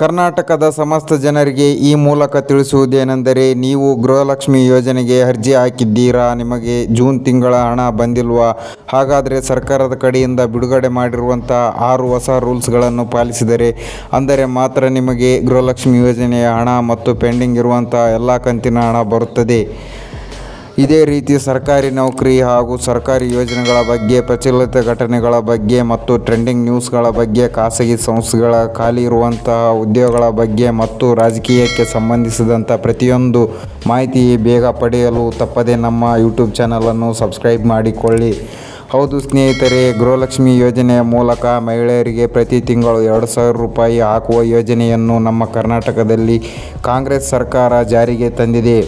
ಕರ್ನಾಟಕದ ಸಮಸ್ತ ಜನರಿಗೆ ಈ ಮೂಲಕ ತಿಳಿಸುವುದೇನೆಂದರೆ ನೀವು ಗೃಹಲಕ್ಷ್ಮಿ ಯೋಜನೆಗೆ ಅರ್ಜಿ ಹಾಕಿದ್ದೀರಾ? ನಿಮಗೆ ಜೂನ್ ತಿಂಗಳ ಹಣ ಬಂದಿಲ್ವಾ? ಹಾಗಾದರೆ ಸರ್ಕಾರದ ಕಡೆಯಿಂದ ಬಿಡುಗಡೆ ಮಾಡಿರುವಂಥ ಆರು ಹೊಸ ರೂಲ್ಸ್ಗಳನ್ನು ಪಾಲಿಸಿದರೆ, ಅಂದರೆ ಮಾತ್ರ ನಿಮಗೆ ಗೃಹಲಕ್ಷ್ಮಿ ಯೋಜನೆಯ ಹಣ ಮತ್ತು ಪೆಂಡಿಂಗ್ ಇರುವಂಥ ಎಲ್ಲ ಕಂತಿನ ಹಣ ಬರುತ್ತದೆ. ಇದೇ ರೀತಿ ಸರ್ಕಾರಿ ನೌಕರಿ ಹಾಗೂ ಸರ್ಕಾರಿ ಯೋಜನೆಗಳ ಬಗ್ಗೆ, ಪ್ರಚಲಿತ ಘಟನೆಗಳ ಬಗ್ಗೆ ಮತ್ತು ಟ್ರೆಂಡಿಂಗ್ ನ್ಯೂಸ್ಗಳ ಬಗ್ಗೆ, ಖಾಸಗಿ ಸಂಸ್ಥೆಗಳ ಖಾಲಿ ಇರುವಂತಹ ಉದ್ಯೋಗಗಳ ಬಗ್ಗೆ ಮತ್ತು ರಾಜಕೀಯಕ್ಕೆ ಸಂಬಂಧಿಸಿದಂಥ ಪ್ರತಿಯೊಂದು ಮಾಹಿತಿ ಬೇಗ ಪಡೆಯಲು ತಪ್ಪದೇ ನಮ್ಮ ಯೂಟ್ಯೂಬ್ ಚಾನಲನ್ನು ಸಬ್ಸ್ಕ್ರೈಬ್ ಮಾಡಿಕೊಳ್ಳಿ. ಹೌದು ಸ್ನೇಹಿತರೆ, ಗೃಹಲಕ್ಷ್ಮಿ ಯೋಜನೆಯ ಮೂಲಕ ಮಹಿಳೆಯರಿಗೆ ಪ್ರತಿ ತಿಂಗಳು ಎರಡು ಸಾವಿರ ರೂಪಾಯಿ ಹಾಕುವ ಯೋಜನೆಯನ್ನು ನಮ್ಮ ಕರ್ನಾಟಕದಲ್ಲಿ ಕಾಂಗ್ರೆಸ್ ಸರ್ಕಾರ ಜಾರಿಗೆ ತಂದಿದೆ.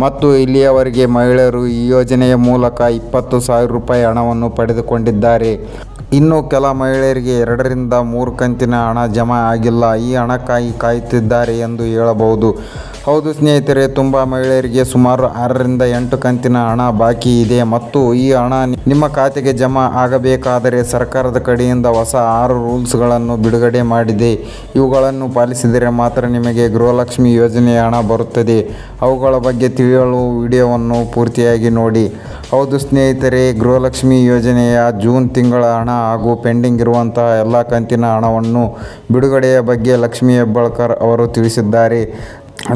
ಮತ್ತು ಇಲ್ಲಿಯವರೆಗೆ ಮಹಿಳೆಯರು ಈ ಯೋಜನೆಯ ಮೂಲಕ ಇಪ್ಪತ್ತು ಸಾವಿರ ರೂಪಾಯಿ ಹಣವನ್ನು ಪಡೆದುಕೊಂಡಿದ್ದಾರೆ. ಇನ್ನು ಕೆಲ ಮಹಿಳೆಯರಿಗೆ ಎರಡರಿಂದ ಮೂರು ಕಂತಿನ ಹಣ ಜಮಾ ಆಗಿಲ್ಲ. ಈ ಹಣಕ್ಕಾಗಿ ಕಾಯುತ್ತಿದ್ದಾರೆ ಎಂದು ಹೇಳಬಹುದು. ಹೌದು ಸ್ನೇಹಿತರೆ, ತುಂಬ ಮಹಿಳೆಯರಿಗೆ ಸುಮಾರು ಆರರಿಂದ ಎಂಟು ಕಂತಿನ ಹಣ ಬಾಕಿ ಇದೆ ಮತ್ತು ಈ ಹಣ ನಿಮ್ಮ ಖಾತೆಗೆ ಜಮಾ ಆಗಬೇಕಾದರೆ ಸರ್ಕಾರದ ಕಡೆಯಿಂದ ಹೊಸ ಆರು ರೂಲ್ಸ್ಗಳನ್ನು ಬಿಡುಗಡೆ ಮಾಡಿದೆ. ಇವುಗಳನ್ನು ಪಾಲಿಸಿದರೆ ಮಾತ್ರ ನಿಮಗೆ ಗೃಹಲಕ್ಷ್ಮಿ ಯೋಜನೆಯ ಹಣ ಬರುತ್ತದೆ. ಅವುಗಳ ಬಗ್ಗೆ ತಿಳಿಯಲು ವಿಡಿಯೋವನ್ನು ಪೂರ್ತಿಯಾಗಿ ನೋಡಿ. ಹೌದು ಸ್ನೇಹಿತರೆ, ಗೃಹಲಕ್ಷ್ಮಿ ಯೋಜನೆಯ ಜೂನ್ ತಿಂಗಳ ಹಣ ಹಾಗೂ ಪೆಂಡಿಂಗ್ ಇರುವಂತಹ ಎಲ್ಲ ಕಂತಿನ ಹಣವನ್ನು ಬಿಡುಗಡೆಯ ಬಗ್ಗೆ ಲಕ್ಷ್ಮಿ ಹೆಬ್ಬಾಳ್ಕರ್ ಅವರು ತಿಳಿಸಿದ್ದಾರೆ.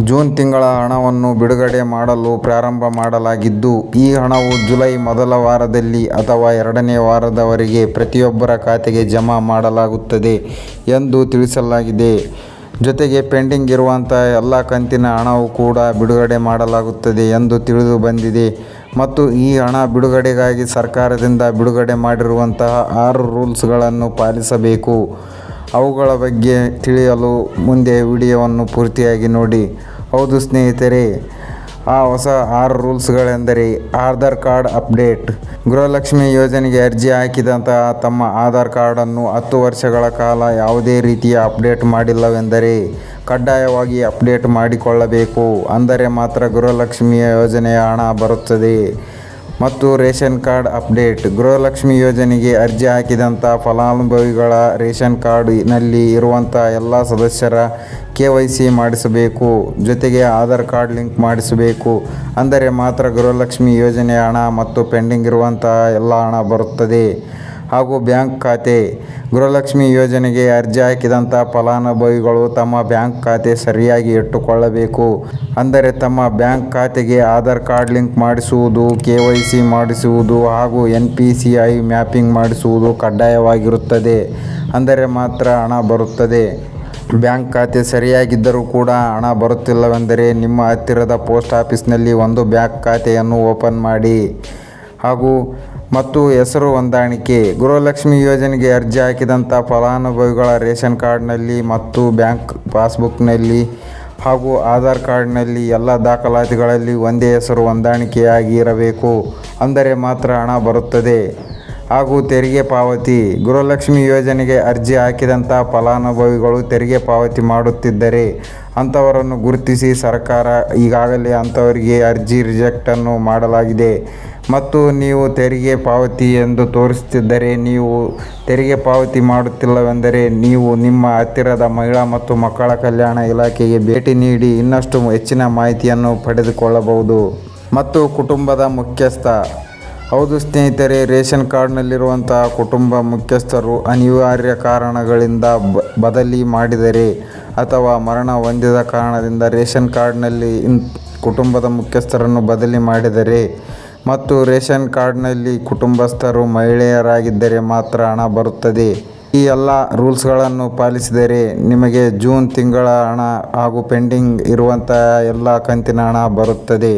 ಜೂನ್ ತಿಂಗಳ ಹಣವನ್ನು ಬಿಡುಗಡೆ ಮಾಡಲು ಪ್ರಾರಂಭ ಮಾಡಲಾಗಿದ್ದು, ಈ ಹಣವು ಜುಲೈ ಮೊದಲ ವಾರದಲ್ಲಿ ಅಥವಾ ಎರಡನೇ ವಾರದವರೆಗೆ ಪ್ರತಿಯೊಬ್ಬರ ಖಾತೆಗೆ ಜಮಾ ಮಾಡಲಾಗುತ್ತದೆ ಎಂದು ತಿಳಿಸಲಾಗಿದೆ. ಜೊತೆಗೆ ಪೆಂಡಿಂಗ್ ಇರುವಂಥ ಎಲ್ಲ ಕಂತಿನ ಹಣವು ಕೂಡ ಬಿಡುಗಡೆ ಮಾಡಲಾಗುತ್ತದೆ ಎಂದು ತಿಳಿದು ಬಂದಿದೆ. ಮತ್ತು ಈ ಹಣ ಬಿಡುಗಡೆಗಾಗಿ ಸರ್ಕಾರದಿಂದ ಬಿಡುಗಡೆ ಮಾಡಿರುವಂತಹ ಆರು ರೂಲ್ಸ್ಗಳನ್ನು ಪಾಲಿಸಬೇಕು. ಅವುಗಳ ಬಗ್ಗೆ ತಿಳಿಯಲು ಮುಂದೆ ವಿಡಿಯೋವನ್ನು ಪೂರ್ತಿಯಾಗಿ ನೋಡಿ. ಹೌದು ಸ್ನೇಹಿತರೆ ಆ ಹೊಸ ಆರು ರೂಲ್ಸ್ಗಳೆಂದರೆ ಆಧಾರ್ ಕಾರ್ಡ್ ಅಪ್ಡೇಟ್, ಗೃಹಲಕ್ಷ್ಮಿ ಯೋಜನೆಗೆ ಅರ್ಜಿ ಹಾಕಿದಂತಹ ತಮ್ಮ ಆಧಾರ್ ಕಾರ್ಡನ್ನು ಹತ್ತು ವರ್ಷಗಳ ಕಾಲ ಯಾವುದೇ ರೀತಿಯ ಅಪ್ಡೇಟ್ ಮಾಡಿಲ್ಲವೆಂದರೆ ಕಡ್ಡಾಯವಾಗಿ ಅಪ್ಡೇಟ್ ಮಾಡಿಕೊಳ್ಳಬೇಕು. ಅಂದರೆ ಮಾತ್ರ ಗೃಹಲಕ್ಷ್ಮಿಯ ಯೋಜನೆಯ ಹಣ ಬರುತ್ತದೆ. ಮತ್ತು ರೇಷನ್ ಕಾರ್ಡ್ ಅಪ್ಡೇಟ್. ಗೃಹಲಕ್ಷ್ಮಿ ಯೋಜನೆಗೆ ಅರ್ಜಿ ಹಾಕಿದಂಥ ಫಲಾನುಭವಿಗಳ ರೇಷನ್ ಕಾರ್ಡ್ನಲ್ಲಿ ಇರುವಂಥ ಎಲ್ಲ ಸದಸ್ಯರ ಕೆ ವೈ ಸಿ ಮಾಡಿಸಬೇಕು, ಜೊತೆಗೆ ಆಧಾರ್ ಕಾರ್ಡ್ ಲಿಂಕ್ ಮಾಡಿಸಬೇಕು. ಅಂದರೆ ಮಾತ್ರ ಗೃಹಲಕ್ಷ್ಮಿ ಯೋಜನೆಯ ಹಣ ಮತ್ತು ಪೆಂಡಿಂಗ್ ಇರುವಂತಹ ಎಲ್ಲ ಹಣ ಬರುತ್ತದೆ. ಹಾಗೂ ಬ್ಯಾಂಕ್ ಖಾತೆ. ಗೃಹಲಕ್ಷ್ಮಿ ಯೋಜನೆಗೆ ಅರ್ಜಿ ಹಾಕಿದಂಥ ಫಲಾನುಭವಿಗಳು ತಮ್ಮ ಬ್ಯಾಂಕ್ ಖಾತೆ ಸರಿಯಾಗಿ ಇಟ್ಟುಕೊಳ್ಳಬೇಕು. ಅಂದರೆ ತಮ್ಮ ಬ್ಯಾಂಕ್ ಖಾತೆಗೆ ಆಧಾರ್ ಕಾರ್ಡ್ ಲಿಂಕ್ ಮಾಡಿಸುವುದು, ಕೆ ಮಾಡಿಸುವುದು ಹಾಗೂ ಎನ್ ಮ್ಯಾಪಿಂಗ್ ಮಾಡಿಸುವುದು ಕಡ್ಡಾಯವಾಗಿರುತ್ತದೆ. ಅಂದರೆ ಮಾತ್ರ ಹಣ ಬರುತ್ತದೆ. ಬ್ಯಾಂಕ್ ಖಾತೆ ಸರಿಯಾಗಿದ್ದರೂ ಕೂಡ ಹಣ ಬರುತ್ತಿಲ್ಲವೆಂದರೆ ನಿಮ್ಮ ಹತ್ತಿರದ ಪೋಸ್ಟ್ ಆಫೀಸ್ನಲ್ಲಿ ಒಂದು ಬ್ಯಾಂಕ್ ಖಾತೆಯನ್ನು ಓಪನ್ ಮಾಡಿ. ಹಾಗೂ ಮತ್ತು ಹೆಸರು ಹೊಂದಾಣಿಕೆ. ಗೃಹಲಕ್ಷ್ಮಿ ಯೋಜನೆಗೆ ಅರ್ಜಿ ಹಾಕಿದಂಥ ಫಲಾನುಭವಿಗಳ ರೇಷನ್ ಕಾರ್ಡ್ನಲ್ಲಿ ಮತ್ತು ಬ್ಯಾಂಕ್ ಪಾಸ್ಬುಕ್ನಲ್ಲಿ ಹಾಗೂ ಆಧಾರ್ ಕಾರ್ಡ್ನಲ್ಲಿ ಎಲ್ಲ ದಾಖಲಾತಿಗಳಲ್ಲಿ ಒಂದೇ ಹೆಸರು ಹೊಂದಾಣಿಕೆಯಾಗಿರಬೇಕು. ಅಂದರೆ ಮಾತ್ರ ಹಣ ಬರುತ್ತದೆ. ಹಾಗೂ ತೆರಿಗೆ ಪಾವತಿ. ಗೃಹಲಕ್ಷ್ಮಿ ಯೋಜನೆಗೆ ಅರ್ಜಿ ಹಾಕಿದಂಥ ಫಲಾನುಭವಿಗಳು ತೆರಿಗೆ ಪಾವತಿ ಮಾಡುತ್ತಿದ್ದರೆ ಅಂಥವರನ್ನು ಗುರುತಿಸಿ ಸರ್ಕಾರ ಈಗಾಗಲೇ ಅಂಥವರಿಗೆ ಅರ್ಜಿ ರಿಜೆಕ್ಟನ್ನು ಮಾಡಲಾಗಿದೆ. ಮತ್ತು ನೀವು ತೆರಿಗೆ ಪಾವತಿ ಎಂದು ತೋರಿಸುತ್ತಿದ್ದರೆ ನೀವು ತೆರಿಗೆ ಪಾವತಿ ಮಾಡುತ್ತಿಲ್ಲವೆಂದರೆ ನೀವು ನಿಮ್ಮ ಹತ್ತಿರದ ಮಹಿಳಾ ಮತ್ತು ಮಕ್ಕಳ ಕಲ್ಯಾಣ ಇಲಾಖೆಗೆ ಭೇಟಿ ನೀಡಿ ಇನ್ನಷ್ಟು ಹೆಚ್ಚಿನ ಮಾಹಿತಿಯನ್ನು ಪಡೆದುಕೊಳ್ಳಬಹುದು. ಮತ್ತು ಕುಟುಂಬದ ಮುಖ್ಯಸ್ಥ ಹೌದು ಸ್ನೇಹಿತರೆ, ರೇಷನ್ ಕಾರ್ಡ್ನಲ್ಲಿರುವಂತಹ ಕುಟುಂಬ ಮುಖ್ಯಸ್ಥರು ಅನಿವಾರ್ಯ ಕಾರಣಗಳಿಂದ ಬದಲಿ ಮಾಡಿದರೆ ಅಥವಾ ಮರಣ ಹೊಂದಿದ ಕಾರಣದಿಂದ ರೇಷನ್ ಕಾರ್ಡ್ನಲ್ಲಿ ಕುಟುಂಬದ ಮುಖ್ಯಸ್ಥರನ್ನು ಬದಲಿ ಮಾಡಿದರೆ ಮತ್ತು ರೇಷನ್ ಕಾರ್ಡ್ನಲ್ಲಿ ಕುಟುಂಬಸ್ಥರು ಮಹಿಳೆಯರಾಗಿದ್ದರೆ ಮಾತ್ರ ಹಣ ಬರುತ್ತದೆ. ಈ ಎಲ್ಲ ರೂಲ್ಸ್ಗಳನ್ನು ಪಾಲಿಸಿದರೆ ನಿಮಗೆ ಜೂನ್ ತಿಂಗಳ ಹಣ ಹಾಗೂ ಪೆಂಡಿಂಗ್ ಇರುವಂತಹ ಎಲ್ಲ ಕಂತಿನ ಹಣ ಬರುತ್ತದೆ.